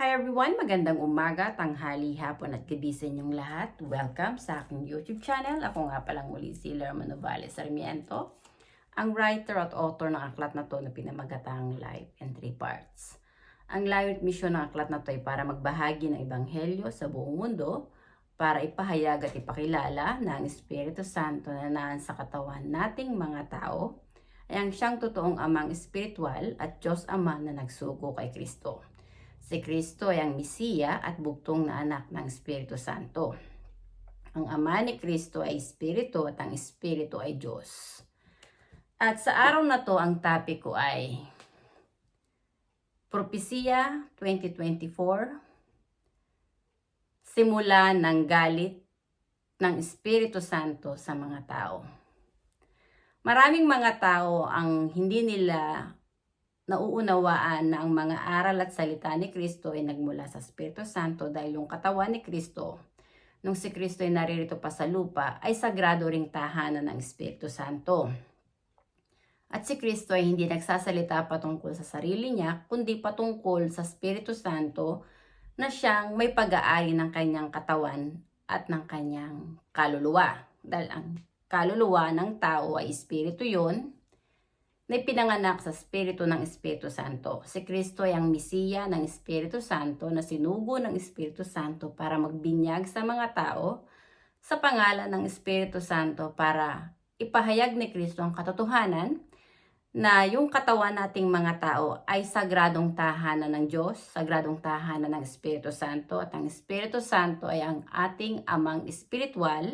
Hi everyone! Magandang umaga, tanghali, hapon at gabi sa inyong lahat. Welcome sa aking YouTube channel. Ako nga palang muli si Lerma Novales Sarmiento, ang writer at author ng aklat na to na pinamagatang Life in Three Parts. Ang layo at misyon ng aklat na to ay para magbahagi ng ebanghelyo sa buong mundo, para ipahayag at ipakilala na ang Espiritu Santo na naan sa katawan nating mga tao ay ang siyang totoong amang espiritual at Diyos Ama na nagsugo kay Kristo. Si Kristo ay ang Mesiya at bugtong na anak ng Espiritu Santo. Ang Ama ni Kristo ay Espiritu at ang Espiritu ay Diyos. At sa araw na to, ang topic ko ay Propesya 2024 Simula ng galit ng Espiritu Santo sa mga tao. Maraming mga tao ang hindi nila nauunawaan na ang mga aral at salita ni Kristo ay nagmula sa Espiritu Santo dahil yung katawan ni Kristo, nung si Kristo ay naririto pa sa lupa, ay sagrado ring tahanan ng Espiritu Santo. At si Kristo ay hindi nagsasalita patungkol sa sarili niya, kundi patungkol sa Espiritu Santo na siyang may pag-aari ng kanyang katawan at ng kanyang kaluluwa. Dahil ang kaluluwa ng tao ay Espiritu yon na ipinanganak sa Espiritu ng Espiritu Santo. Si Kristo ay ang Mesiya ng Espiritu Santo na sinugo ng Espiritu Santo para magbinyag sa mga tao sa pangalan ng Espiritu Santo para ipahayag ni Kristo ang katotohanan na yung katawan nating mga tao ay sagradong tahanan ng Diyos, sagradong tahanan ng Espiritu Santo at ang Espiritu Santo ay ang ating amang espiritual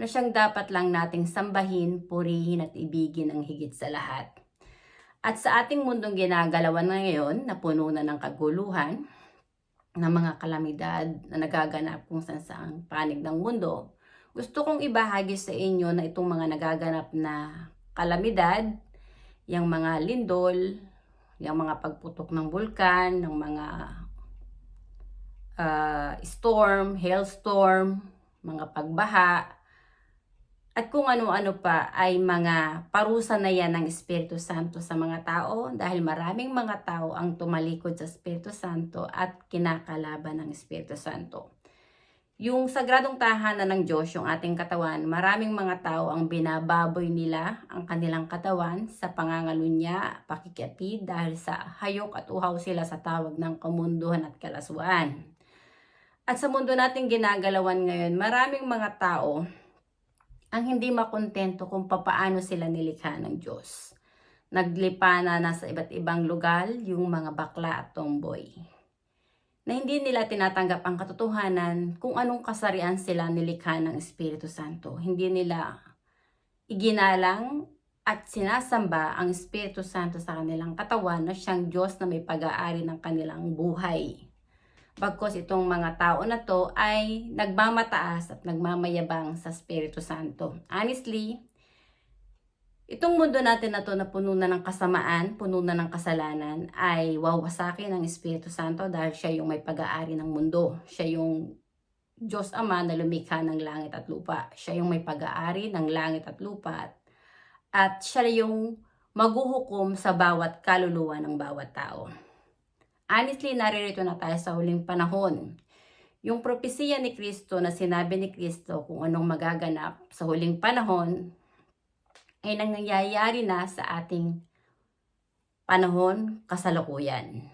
na siyang dapat lang nating sambahin, purihin at ibigin ang higit sa lahat. At sa ating mundong ginagalawan ngayon na puno na ng kaguluhan, ng mga kalamidad na nagaganap kung saan saang panig ng mundo, gusto kong ibahagi sa inyo na itong mga nagaganap na kalamidad, yung mga lindol, yung mga pagputok ng bulkan, ng mga uh, storm, hailstorm, mga pagbaha, at kung ano-ano pa ay mga parusa na yan ng Espiritu Santo sa mga tao dahil maraming mga tao ang tumalikod sa Espiritu Santo at kinakalaban ng Espiritu Santo. Yung sagradong tahanan ng Diyos, yung ating katawan, maraming mga tao ang binababoy nila ang kanilang katawan sa pangangalunya, pakikiapid dahil sa hayok at uhaw sila sa tawag ng kamunduhan at kalaswaan. At sa mundo nating ginagalawan ngayon, maraming mga tao ang hindi makontento kung papaano sila nilikha ng Diyos. Naglipa na nasa iba't ibang lugar yung mga bakla at tomboy. Na hindi nila tinatanggap ang katotohanan kung anong kasarian sila nilikha ng Espiritu Santo. Hindi nila iginalang at sinasamba ang Espiritu Santo sa kanilang katawan na siyang Diyos na may pag-aari ng kanilang buhay. Bagkos itong mga tao na to ay nagmamataas at nagmamayabang sa Espiritu Santo. Honestly, itong mundo natin na to na puno na ng kasamaan, puno na ng kasalanan, ay wawasakin ng Espiritu Santo dahil siya yung may pag-aari ng mundo. Siya yung Diyos Ama na lumikha ng langit at lupa. Siya yung may pag-aari ng langit at lupa. At siya yung maghuhukom sa bawat kaluluwa ng bawat tao. Honestly, naririto na tayo sa huling panahon. Yung propesiya ni Kristo na sinabi ni Kristo kung anong magaganap sa huling panahon ay nangyayari na sa ating panahon kasalukuyan.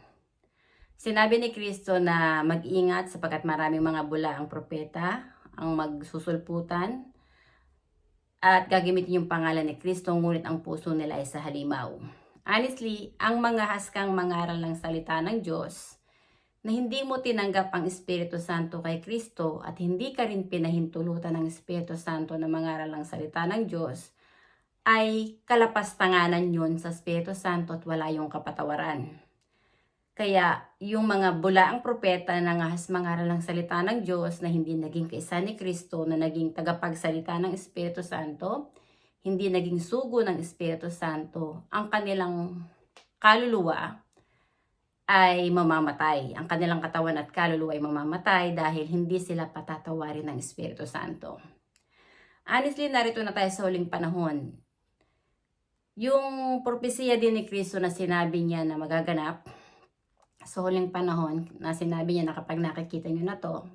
Sinabi ni Kristo na mag-ingat sapagkat maraming mga bula ang propeta ang magsusulputan at gagamitin yung pangalan ni Kristo ngunit ang puso nila ay sa halimaw. Honestly, ang mga haskang mangaral ng salita ng Diyos na hindi mo tinanggap ang Espiritu Santo kay Kristo at hindi ka rin pinahintulutan ng Espiritu Santo na mangaral ng salita ng Diyos, ay kalapastanganan yun sa Espiritu Santo at wala yung kapatawaran. Kaya yung mga bulaang propeta na ngahas mangaral ng salita ng Diyos na hindi naging kaisa ni Kristo na naging tagapagsalita ng Espiritu Santo, hindi naging sugo ng Espiritu Santo, ang kanilang kaluluwa ay mamamatay. Ang kanilang katawan at kaluluwa ay mamamatay dahil hindi sila patatawarin ng Espiritu Santo. Honestly, narito na tayo sa huling panahon. Yung propesiya din ni Kristo na sinabi niya na magaganap sa huling panahon na sinabi niya na kapag nakikita niyo na to,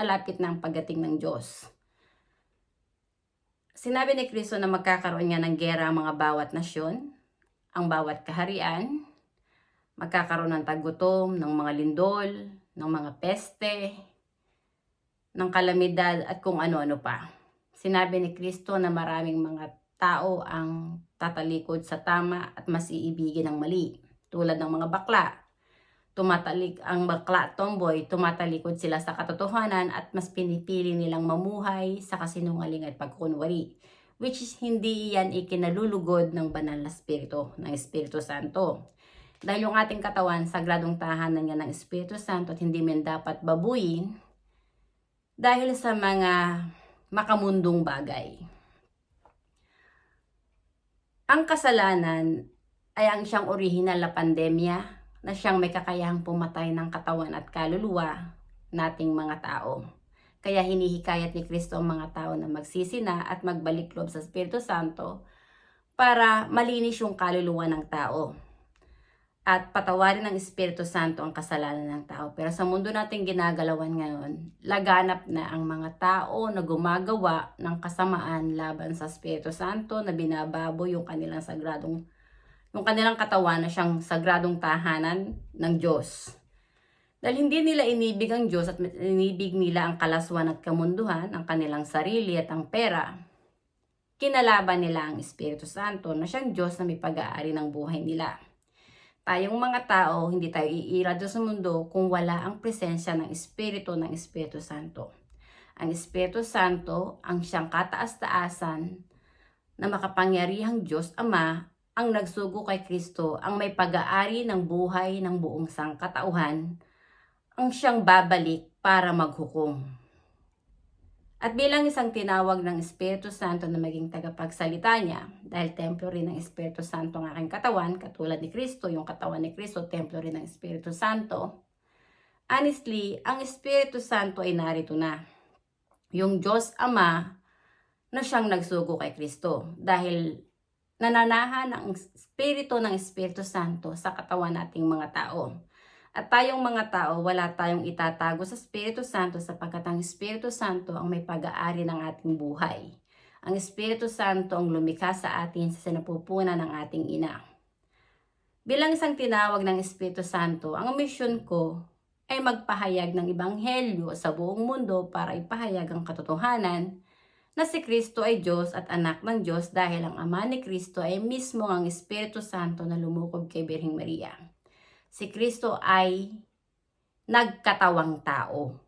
malapit na ang pagdating ng Diyos. Sinabi ni Kristo na magkakaroon nga ng gera ang mga bawat nasyon, ang bawat kaharian, magkakaroon ng tagutom, ng mga lindol, ng mga peste, ng kalamidad at kung ano-ano pa. Sinabi ni Kristo na maraming mga tao ang tatalikod sa tama at mas iibigin ng mali. Tulad ng mga bakla. Tumatalik ang bakla tomboy, tumatalikod sila sa katotohanan at mas pinipili nilang mamuhay sa kasinungaling at pagkunwari. Which is hindi yan ikinalulugod ng banal na spirito, ng Espiritu Santo. Dahil yung ating katawan, sagradong tahanan niya ng Espiritu Santo at hindi man dapat babuyin dahil sa mga makamundong bagay. Ang kasalanan ay ang siyang orihinal na pandemya na siyang may kakayahang pumatay ng katawan at kaluluwa nating mga tao. Kaya hinihikayat ni Kristo ang mga tao na magsisina at magbalik loob sa Espiritu Santo para malinis yung kaluluwa ng tao at patawarin ng Espiritu Santo ang kasalanan ng tao. Pero sa mundo nating ginagalawan ngayon, laganap na ang mga tao na gumagawa ng kasamaan laban sa Espiritu Santo na binababo yung kanilang sagradong yung kanilang katawan na siyang sagradong tahanan ng Diyos. Dahil hindi nila inibig ang Diyos at inibig nila ang kalaswan at kamunduhan, ang kanilang sarili at ang pera, kinalaban nila ang Espiritu Santo na siyang Diyos na may pag-aari ng buhay nila. Tayong mga tao, hindi tayo iirado sa mundo kung wala ang presensya ng Espiritu ng Espiritu Santo. Ang Espiritu Santo ang siyang kataas-taasan na makapangyarihang Diyos Ama ang nagsugo kay Kristo, ang may pag-aari ng buhay ng buong sangkatauhan, ang siyang babalik para maghukom. At bilang isang tinawag ng Espiritu Santo na maging tagapagsalita niya, dahil templo rin ng Espiritu Santo ang aking katawan, katulad ni Kristo, yung katawan ni Kristo, templo rin ng Espiritu Santo, honestly, ang Espiritu Santo ay narito na. Yung Diyos Ama na siyang nagsugo kay Kristo. Dahil nananahan ang Espiritu ng Espiritu Santo sa katawan nating mga tao. At tayong mga tao, wala tayong itatago sa Espiritu Santo sapagkat ang Espiritu Santo ang may pag-aari ng ating buhay. Ang Espiritu Santo ang lumikha sa atin sa sinapupunan ng ating ina. Bilang isang tinawag ng Espiritu Santo, ang misyon ko ay magpahayag ng Ebanghelyo sa buong mundo para ipahayag ang katotohanan na si Kristo ay Diyos at anak ng Diyos dahil ang Ama ni Kristo ay mismo ang Espiritu Santo na lumukob kay Birhing Maria. Si Kristo ay nagkatawang tao.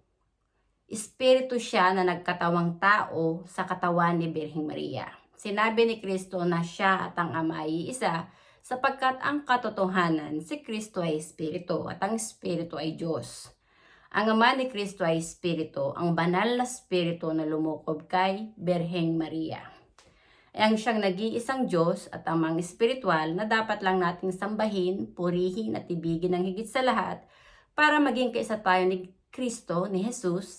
Espiritu siya na nagkatawang tao sa katawan ni Birhing Maria. Sinabi ni Kristo na siya at ang Ama ay isa sapagkat ang katotohanan si Kristo ay Espiritu at ang Espiritu ay Diyos. Ang Ama ni Kristo ay Espiritu, ang banal na Espiritu na lumukob kay Berheng Maria. Ang siyang nag-iisang Diyos at amang espiritual na dapat lang nating sambahin, purihin at ibigin ng higit sa lahat para maging kaisa tayo ni Kristo, ni Jesus,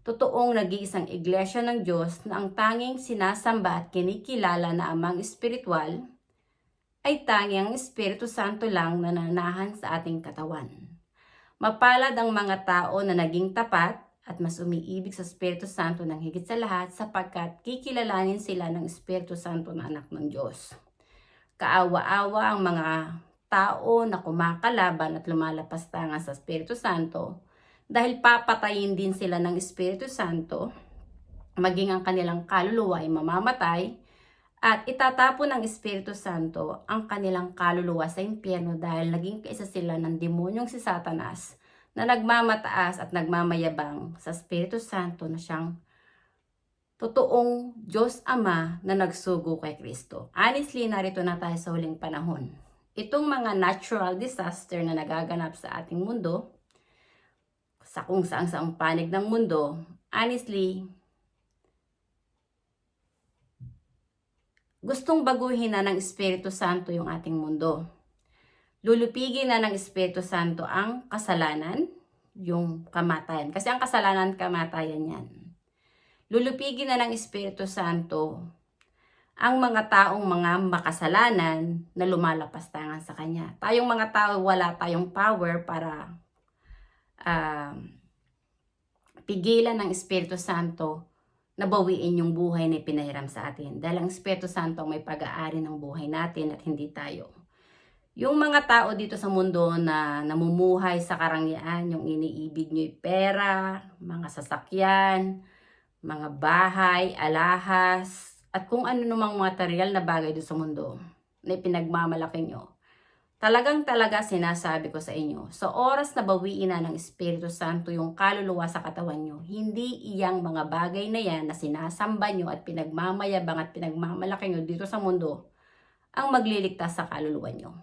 totoong nag-iisang iglesia ng Diyos na ang tanging sinasamba at kinikilala na amang espiritual ay tanging ang Espiritu Santo lang na nanahan sa ating katawan. Mapalad ang mga tao na naging tapat at mas umiibig sa Espiritu Santo ng higit sa lahat sapagkat kikilalanin sila ng Espiritu Santo na anak ng Diyos. Kaawa-awa ang mga tao na kumakalaban at lumalapas tanga sa Espiritu Santo dahil papatayin din sila ng Espiritu Santo, maging ang kanilang kaluluwa ay mamamatay, at itatapon ng Espiritu Santo ang kanilang kaluluwa sa impyerno dahil naging kaisa sila ng demonyong si Satanas na nagmamataas at nagmamayabang sa Espiritu Santo na siyang totoong Diyos Ama na nagsugo kay Kristo. Honestly, narito na tayo sa huling panahon. Itong mga natural disaster na nagaganap sa ating mundo, sa kung saan saang panig ng mundo, honestly, gustong baguhin na ng Espiritu Santo yung ating mundo. Lulupigin na ng Espiritu Santo ang kasalanan, yung kamatayan. Kasi ang kasalanan, kamatayan yan. Lulupigin na ng Espiritu Santo ang mga taong mga makasalanan na lumalapastangan sa Kanya. Tayong mga tao, wala tayong power para ah, pigilan ng Espiritu Santo na bawiin yung buhay na pinahiram sa atin. Dahil ang Espiritu Santo may pag-aari ng buhay natin at hindi tayo. Yung mga tao dito sa mundo na namumuhay sa karangyaan, yung iniibig nyo'y pera, mga sasakyan, mga bahay, alahas, at kung ano namang material na bagay dito sa mundo na ipinagmamalaki nyo. Talagang talaga sinasabi ko sa inyo, sa oras na bawiin na ng Espiritu Santo yung kaluluwa sa katawan nyo, hindi iyang mga bagay na yan na sinasamba nyo at pinagmamayabang at pinagmamalaki nyo dito sa mundo ang magliligtas sa kaluluwa nyo.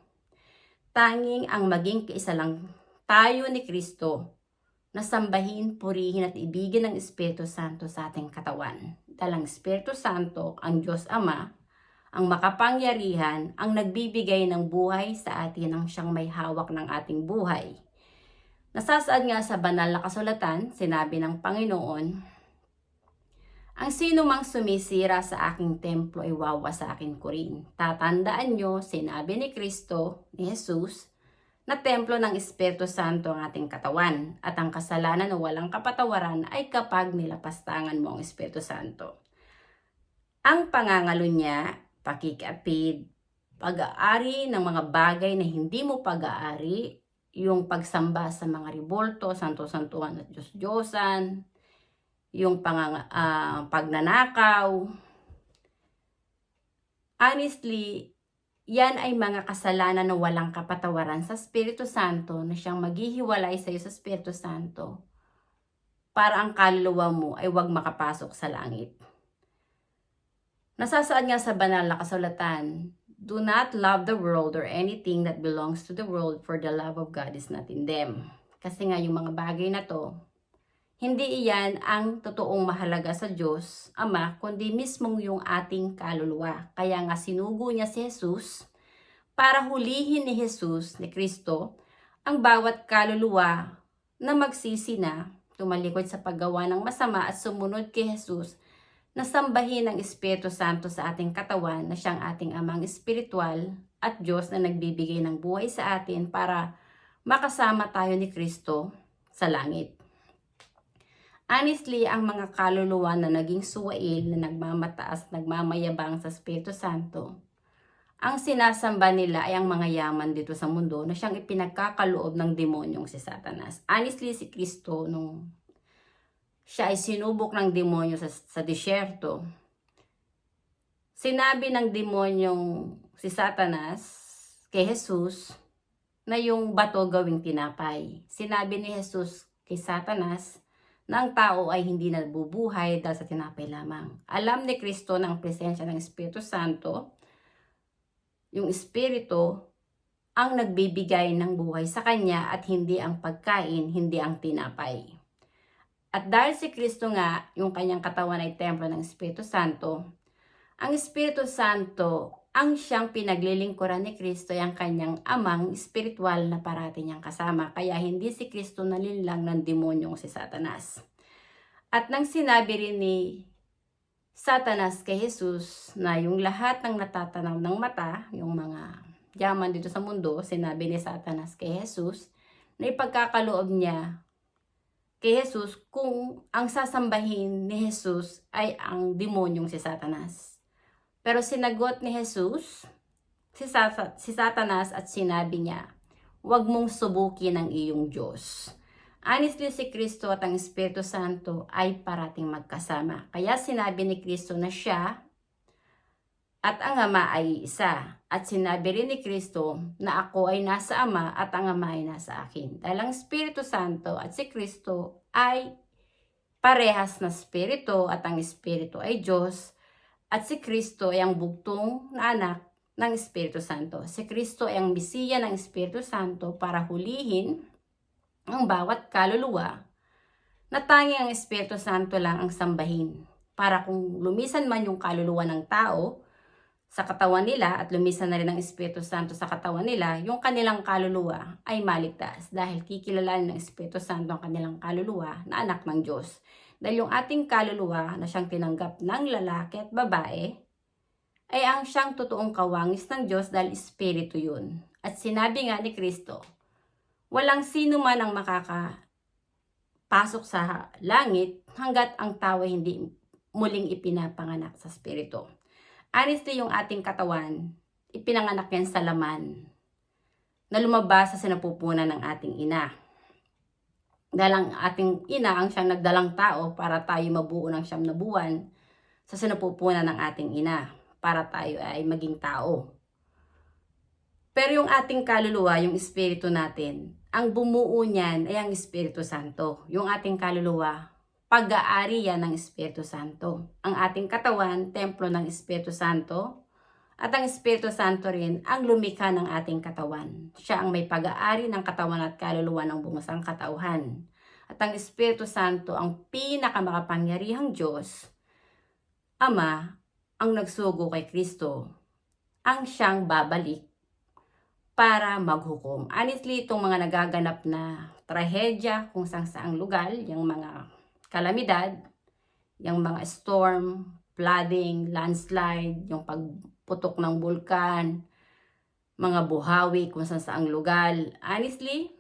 Tanging ang maging kaisa lang tayo ni Kristo na sambahin, purihin at ibigin ng Espiritu Santo sa ating katawan. Dahil ang Espiritu Santo, ang Diyos Ama, ang makapangyarihan, ang nagbibigay ng buhay sa atin ang siyang may hawak ng ating buhay. Nasasaad nga sa banal na kasulatan, sinabi ng Panginoon, ang sino mang sumisira sa aking templo ay wawa sa akin ko rin. Tatandaan nyo, sinabi ni Kristo, ni Jesus, na templo ng Espiritu Santo ang ating katawan at ang kasalanan na walang kapatawaran ay kapag nilapastangan mo ang Espiritu Santo. Ang pangangalo niya, pakikapid, pag-aari ng mga bagay na hindi mo pag-aari, yung pagsamba sa mga ribolto, santo-santuhan at Diyos-Diyosan, yung pang, ah, pagnanakaw. Honestly, yan ay mga kasalanan na walang kapatawaran sa Espiritu Santo na siyang maghihiwalay sa iyo sa Espiritu Santo para ang kaluluwa mo ay wag makapasok sa langit. Nasasaad nga sa banal na kasulatan, Do not love the world or anything that belongs to the world for the love of God is not in them. Kasi nga yung mga bagay na to, hindi iyan ang totoong mahalaga sa Diyos, Ama, kundi mismong yung ating kaluluwa. Kaya nga sinugo niya si Jesus para hulihin ni Jesus, ni Kristo, ang bawat kaluluwa na magsisi na tumalikod sa paggawa ng masama at sumunod kay Jesus na sambahin ng Espiritu Santo sa ating katawan na siyang ating amang espiritual at Diyos na nagbibigay ng buhay sa atin para makasama tayo ni Kristo sa langit. Honestly, ang mga kaluluwa na naging suwail na nagmamataas, nagmamayabang sa Espiritu Santo, ang sinasamba nila ay ang mga yaman dito sa mundo na siyang ipinagkakaloob ng demonyong si Satanas. Honestly, si Kristo, nung siya ay sinubok ng demonyo sa, sa disyerto, sinabi ng demonyong si Satanas kay Jesus na yung bato gawing tinapay. Sinabi ni Jesus kay Satanas, na ang tao ay hindi nabubuhay dahil sa tinapay lamang. Alam ni Kristo ng presensya ng Espiritu Santo, yung Espiritu ang nagbibigay ng buhay sa Kanya at hindi ang pagkain, hindi ang tinapay. At dahil si Kristo nga, yung kanyang katawan ay templo ng Espiritu Santo, ang Espiritu Santo ang siyang pinaglilingkuran ni Kristo ay ang kanyang amang espiritual na parati niyang kasama. Kaya hindi si Kristo nalinlang ng demonyong si Satanas. At nang sinabi rin ni Satanas kay Jesus na yung lahat ng natatanaw ng mata, yung mga yaman dito sa mundo, sinabi ni Satanas kay Jesus na ipagkakaloob niya kay Jesus kung ang sasambahin ni Jesus ay ang demonyong si Satanas. Pero sinagot ni Jesus si, Sat- si Satanas at sinabi niya, huwag mong subukin ang iyong Diyos. Honestly, si Kristo at ang Espiritu Santo ay parating magkasama. Kaya sinabi ni Kristo na siya at ang Ama ay isa. At sinabi rin ni Kristo na ako ay nasa Ama at ang Ama ay nasa akin. Dahil ang Espiritu Santo at si Kristo ay parehas na Espiritu at ang Espiritu ay Diyos at si Kristo ay ang bugtong na anak ng Espiritu Santo. Si Kristo ay ang misiya ng Espiritu Santo para hulihin ang bawat kaluluwa na tanging ang Espiritu Santo lang ang sambahin. Para kung lumisan man yung kaluluwa ng tao sa katawan nila at lumisan na rin ang Espiritu Santo sa katawan nila, yung kanilang kaluluwa ay maligtas dahil kikilalanin ng Espiritu Santo ang kanilang kaluluwa na anak ng Diyos. Dahil yung ating kaluluwa na siyang tinanggap ng lalaki at babae ay ang siyang totoong kawangis ng Diyos dahil Espiritu yun. At sinabi nga ni Kristo, walang sino man ang makakapasok sa langit hanggat ang tao hindi muling ipinapanganak sa Espiritu. Honestly, yung ating katawan, ipinanganak yan sa laman na lumabas sa sinapupunan ng ating ina. Dahil ang ating ina ang siyang nagdalang tao para tayo mabuo ng siyam na buwan sa sinapupunan ng ating ina para tayo ay maging tao. Pero yung ating kaluluwa, yung espiritu natin, ang bumuo niyan ay ang Espiritu Santo. Yung ating kaluluwa, pag-aari yan ng Espiritu Santo. Ang ating katawan, templo ng Espiritu Santo. At ang Espiritu Santo rin ang lumikha ng ating katawan. Siya ang may pag-aari ng katawan at kaluluwa ng bumusang katauhan. At ang Espiritu Santo ang pinakamakapangyarihang Diyos, Ama, ang nagsugo kay Kristo, ang siyang babalik para maghukom. Honestly, itong mga nagaganap na trahedya kung saan saang lugar, yung mga kalamidad, yung mga storm, flooding, landslide, yung pagputok ng bulkan, mga buhawi kung saan saang lugar. Honestly,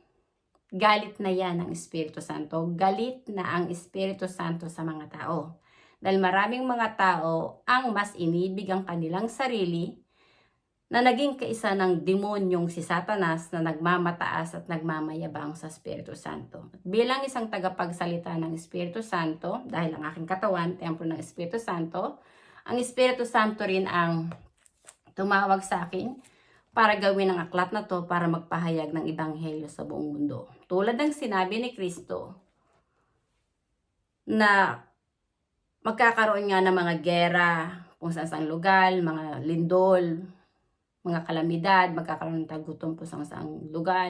galit na yan ang Espiritu Santo. Galit na ang Espiritu Santo sa mga tao. Dahil maraming mga tao ang mas inibig ang kanilang sarili na naging kaisa ng demonyong si Satanas na nagmamataas at nagmamayabang sa Espiritu Santo. At bilang isang tagapagsalita ng Espiritu Santo, dahil ang aking katawan, templo ng Espiritu Santo, ang Espiritu Santo rin ang tumawag sa akin para gawin ang aklat na to para magpahayag ng Ebanghelyo sa buong mundo. Tulad ng sinabi ni Kristo na magkakaroon nga ng mga gera kung saan saan lugar, mga lindol, mga kalamidad, magkakaroon ng tagutom po sa saang lugar.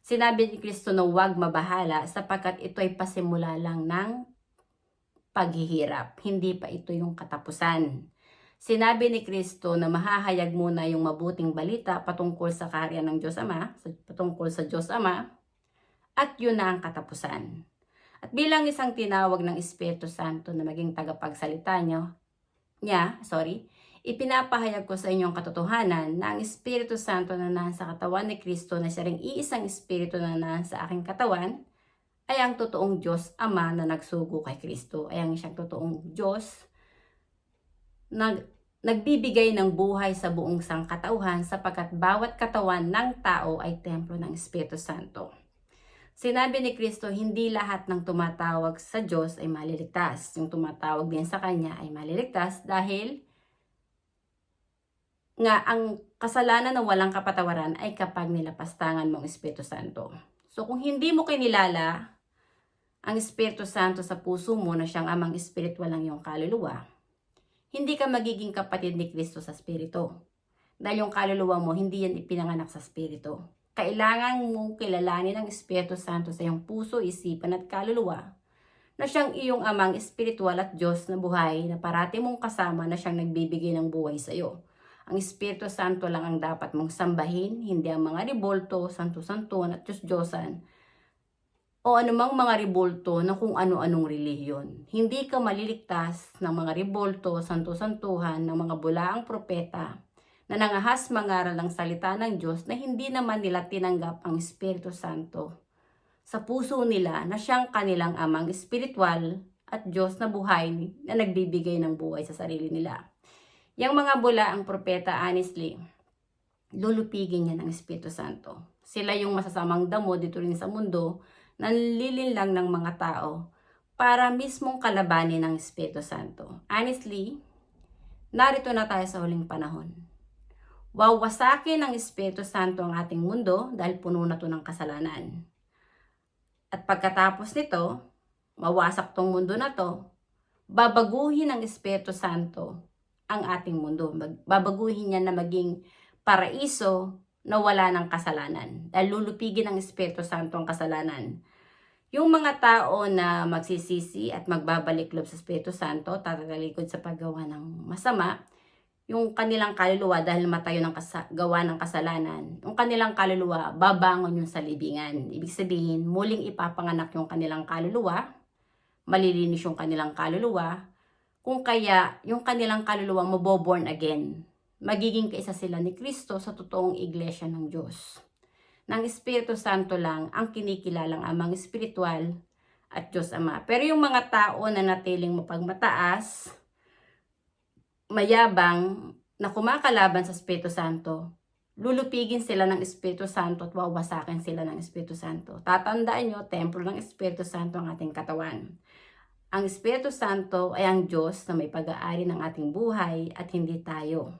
Sinabi ni Kristo na huwag mabahala sapagkat ito ay pasimula lang ng paghihirap. Hindi pa ito yung katapusan. Sinabi ni Kristo na mahahayag muna yung mabuting balita patungkol sa kaharian ng Diyos Ama, patungkol sa Diyos Ama, at yun na ang katapusan. At bilang isang tinawag ng Espiritu Santo na maging tagapagsalita nyo, niya, sorry, ipinapahayag ko sa inyong katotohanan na ang Espiritu Santo na nasa katawan ni Kristo na siya ring iisang Espiritu na nasa aking katawan ay ang totoong Diyos Ama na nagsugo kay Kristo. Ay ang siyang totoong Diyos na nagbibigay ng buhay sa buong sangkatauhan sapagkat bawat katawan ng tao ay templo ng Espiritu Santo. Sinabi ni Kristo, hindi lahat ng tumatawag sa Diyos ay maliligtas. Yung tumatawag din sa Kanya ay maliligtas dahil nga ang kasalanan na walang kapatawaran ay kapag nilapastangan mo ang Espiritu Santo. So kung hindi mo kinilala ang Espiritu Santo sa puso mo na siyang amang espiritual ng iyong kaluluwa, hindi ka magiging kapatid ni Kristo sa Espiritu. Dahil yung kaluluwa mo, hindi yan ipinanganak sa Espiritu. Kailangan mong kilalanin ang Espiritu Santo sa iyong puso, isipan at kaluluwa na siyang iyong amang espiritual at Diyos na buhay na parati mong kasama na siyang nagbibigay ng buhay sa iyo. Ang Espiritu Santo lang ang dapat mong sambahin, hindi ang mga ribolto, santo-santuan at Diyos-Diyosan o anumang mga ribolto na kung ano-anong relihiyon. Hindi ka maliligtas ng mga ribolto, santo-santuhan, ng mga bulaang propeta na nangahas mangaral ng salita ng Diyos na hindi naman nila tinanggap ang Espiritu Santo sa puso nila na siyang kanilang amang espiritual at Diyos na buhay na nagbibigay ng buhay sa sarili nila. Yang mga bula ang propeta, honestly, lulupigin niya ng Espiritu Santo. Sila yung masasamang damo dito rin sa mundo na lang ng mga tao para mismong kalabanin ng Espiritu Santo. Honestly, narito na tayo sa huling panahon. Wawasakin ng Espiritu Santo ang ating mundo dahil puno na to ng kasalanan. At pagkatapos nito, mawasak tong mundo na to, babaguhin ng Espiritu Santo ang ating mundo. Babaguhin niya na maging paraiso na wala ng kasalanan. Dahil lulupigin ng Espiritu Santo ang kasalanan. Yung mga tao na magsisisi at magbabalik loob sa Espiritu Santo, tatatalikod sa paggawa ng masama, yung kanilang kaluluwa dahil matayo ng kasa- gawa ng kasalanan, yung kanilang kaluluwa babangon yung sa libingan. Ibig sabihin, muling ipapanganak yung kanilang kaluluwa, malilinis yung kanilang kaluluwa, Kung kaya, yung kanilang kaluluwang maboborn again. Magiging kaisa sila ni Kristo sa totoong iglesia ng Diyos. Ng Espiritu Santo lang ang kinikilalang amang espiritual at Diyos Ama. Pero yung mga tao na natiling mapagmataas, mayabang, na kumakalaban sa Espiritu Santo, lulupigin sila ng Espiritu Santo at wawasakin sila ng Espiritu Santo. Tatandaan nyo, templo ng Espiritu Santo ang ating katawan. Ang Espiritu Santo ay ang Diyos na may pag-aari ng ating buhay at hindi tayo.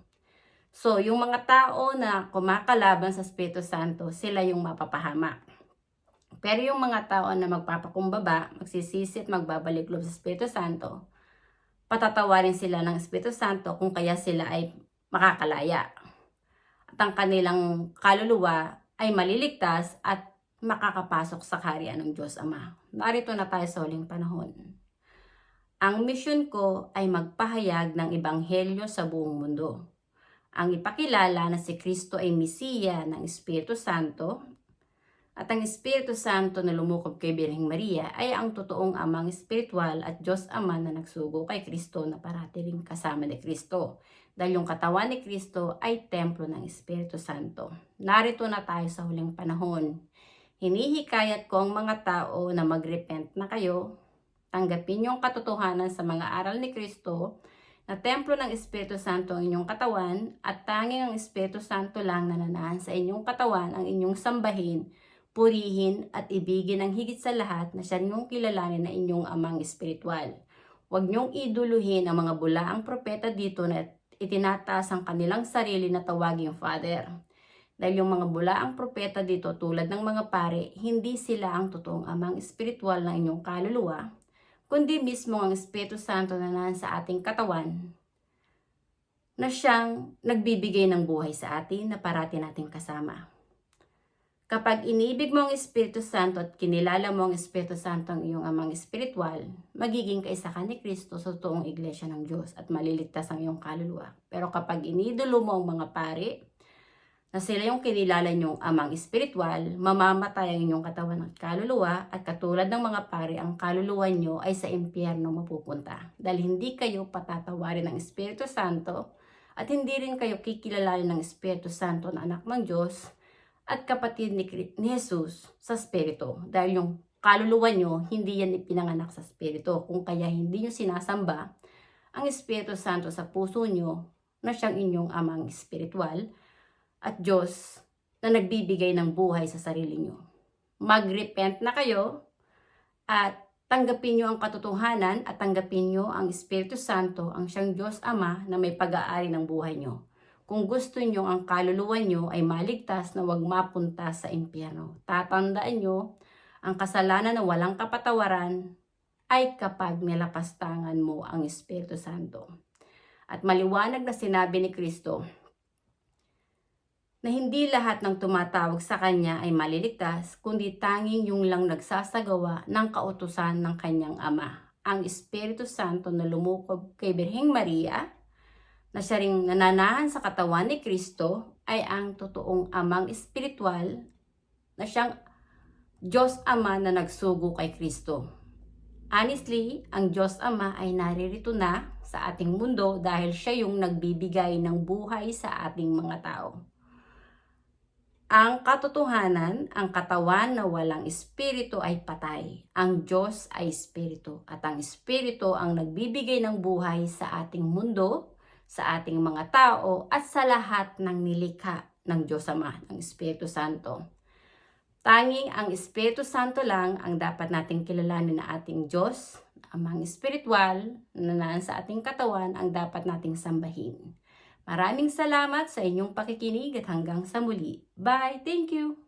So, yung mga tao na kumakalaban sa Espiritu Santo, sila yung mapapahamak. Pero yung mga tao na magpapakumbaba, magsisisi at magbabalik loob sa Espiritu Santo, patatawarin sila ng Espiritu Santo kung kaya sila ay makakalaya. At ang kanilang kaluluwa ay maliligtas at makakapasok sa kaharian ng Diyos Ama. Narito na tayo sa huling panahon. Ang misyon ko ay magpahayag ng ebanghelyo sa buong mundo. Ang ipakilala na si Kristo ay Mesiya ng Espiritu Santo at ang Espiritu Santo na lumukob kay Birheng Maria ay ang totoong amang espiritual at Diyos Ama na nagsugo kay Kristo na parati rin kasama ni Kristo. Dahil yung katawan ni Kristo ay templo ng Espiritu Santo. Narito na tayo sa huling panahon. Hinihikayat ko ang mga tao na magrepent na kayo, tanggapin yung katotohanan sa mga aral ni Kristo, na templo ng Espiritu Santo ang inyong katawan at tanging ang Espiritu Santo lang nananahan sa inyong katawan ang inyong sambahin purihin at ibigin ang higit sa lahat na siya niyong kilalanin na inyong amang espiritual. Huwag niyong iduluhin ang mga bulaang propeta dito na itinataas ang kanilang sarili na tawaging Father. Dahil yung mga bulaang propeta dito tulad ng mga pare, hindi sila ang totoong amang espiritual ng inyong kaluluwa, kundi mismo ang Espiritu Santo na naan sa ating katawan na siyang nagbibigay ng buhay sa atin na parati nating kasama. Kapag inibig mo ang Espiritu Santo at kinilala mo ang Espiritu Santo ang iyong amang espiritual, magiging kaisa ka ni Kristo sa totoong iglesia ng Diyos at maliligtas ang iyong kaluluwa. Pero kapag inidolo mo ang mga pari, na sila yung kinilala niyong amang espiritual, mamamatay ang inyong katawan at kaluluwa at katulad ng mga pari, ang kaluluwa niyo ay sa impyerno mapupunta. Dahil hindi kayo patatawarin ng Espiritu Santo at hindi rin kayo kikilalanin ng Espiritu Santo na anak ng Diyos at kapatid ni, ni Jesus sa Espiritu. Dahil yung kaluluwa nyo, hindi yan ipinanganak sa Espiritu. Kung kaya hindi nyo sinasamba ang Espiritu Santo sa puso nyo na siyang inyong amang espiritual at Diyos na nagbibigay ng buhay sa sarili nyo. Mag-repent na kayo at tanggapin nyo ang katotohanan at tanggapin nyo ang Espiritu Santo, ang siyang Diyos Ama na may pag-aari ng buhay nyo kung gusto nyo ang kaluluwa nyo ay maligtas na wag mapunta sa impyerno. Tatandaan nyo, ang kasalanan na walang kapatawaran ay kapag nilapastangan mo ang Espiritu Santo. At maliwanag na sinabi ni Kristo na hindi lahat ng tumatawag sa Kanya ay maliligtas, kundi tanging yung lang nagsasagawa ng kautusan ng Kanyang Ama, ang Espiritu Santo na lumukob kay Birheng Maria, na siya ring nananahan sa katawan ni Kristo ay ang totoong amang espiritual na siyang Diyos Ama na nagsugo kay Kristo. Honestly, ang Diyos Ama ay naririto na sa ating mundo dahil siya yung nagbibigay ng buhay sa ating mga tao. Ang katotohanan, ang katawan na walang espiritu ay patay. Ang Diyos ay espiritu at ang espiritu ang nagbibigay ng buhay sa ating mundo sa ating mga tao at sa lahat ng nilikha ng Diyos Ama, ng Espiritu Santo. Tanging ang Espiritu Santo lang ang dapat nating kilalanin na ating Diyos, amang espiritual na naan sa ating katawan ang dapat nating sambahin. Maraming salamat sa inyong pakikinig at hanggang sa muli. Bye! Thank you!